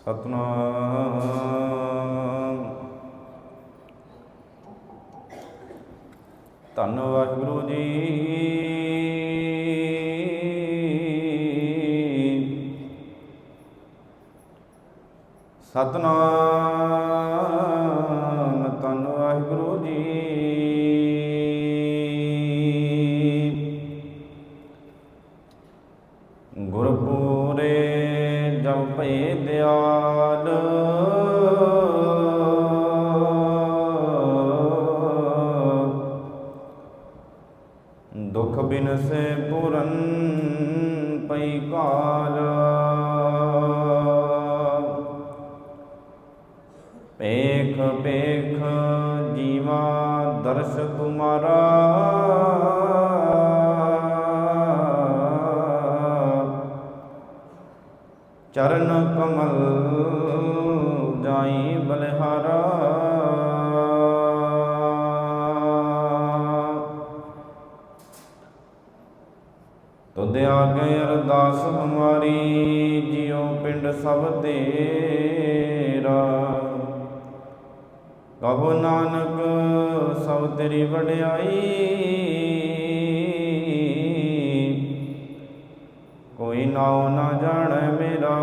ਸਤਨਾਮ। ਧੰਨ ਵਾਹਿਗੁਰੂ ਜੀ। ਸਤਨਾਮ। ਦੁਖ ਬਿਨਸੇ ਪੂਰਨ ਪਈ ਕਾਲ ਪੇਖ ਪੇਖ ਜੀਵਾ ਦਰਸ ਤੁਮਾਰਾ। ਚਰਨ ਕਮਲ ਜਾਈ ਤੁਧ ਆਗੇ ਅਰਦਾਸ ਹਮਾਰੀ ਜਿਉ ਪਿੰਡ ਸਭ ਤੇਰਾ। ਕਹੋ ਨਾਨਕ, ਸਭ ਤੇਰੀ ਵਡਿਆਈ। ਕੋਈ ਨਾਉ ਨਾ ਜਾਣੈ ਮੇਰਾ।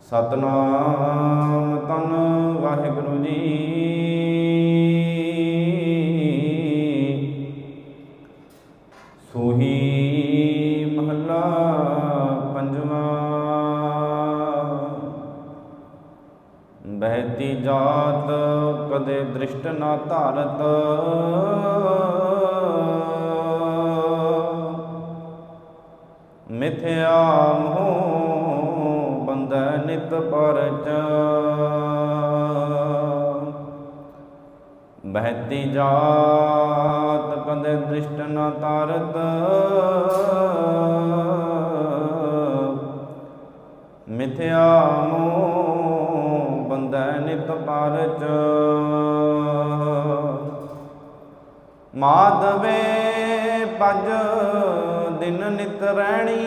ਸਤਨਾਮ ਤਨ ਵਾਹਿਗੁਰੂ ਜੀ। ਬਹਿਤੀ ਜਾਤ ਕਦੇ ਦ੍ਰਿਸ਼ਟ ਨਾ ਧਾਰਤ। ਮਿਥਿਆ ਮੋਹ ਬੰਧੈ ਨਿਤ ਪਰਚ। ਬਹਿਤੀ ਜਾਤ ਕਦੇ ਦ੍ਰਿਸ਼ਟ ਨਾ ਧਾਰਤ। ਮਿਥਿਆ ਮੋਹ ਮਾਧਵੇ ਪਜ ਦਿਨ ਨਿਤ ਰਹਿਣੀ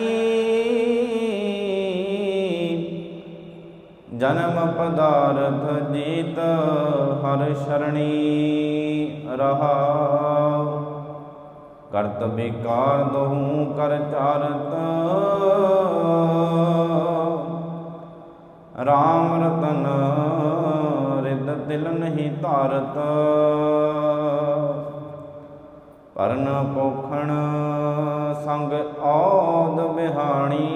ਜਨਮ ਪਦਾਰਥ ਜੀਤ ਹਰ ਸ਼ਰਣੀ ਰਹਾਉ। ਕਰਤ ਵਿਕਾਰ ਦਹੂ ਕਰ ਚਾਰਤ। ਰਾਮ ਰਤਨ ਰਿਦ ਦਿਲ ਨਹੀਂ ਧਾਰਤ। ਪਰਨ ਪੋਖਣ ਸੰਗ ਔਦ ਬਿਹਾਣੀ।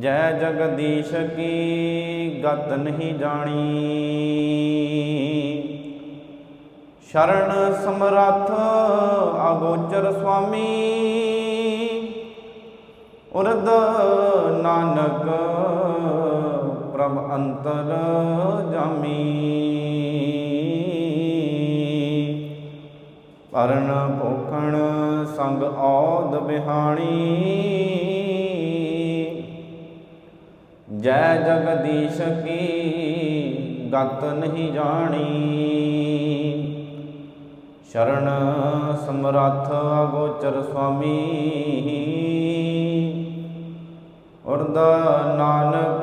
ਜੈ ਜਗਦੀਸ਼ ਕੀ ਗਤ ਨਹੀਂ ਜਾਣੀ। ਸ਼ਰਨ ਸਮਰੱਥ ਅਗੋਚਰ ਸੁਆਮੀ। ਉਰਦ ਨਾਨਕ ਪ੍ਰਭ ਅੰਤਰ ਜਾਮੀ। ਪਰਨ ਭੋਖਣ ਸੰਗ ਔਦ ਬਿਹਾਣੀ। ਜੈ ਜਗਦੀਸ਼ ਕੀ ਗਤ ਨਹੀਂ ਜਾਣੀ। ਸ਼ਰਨ ਸਮਰੱਥ ਅਗੋਚਰ ਸੁਆਮੀ। ਉਰਦਾ ਨਾਨਕ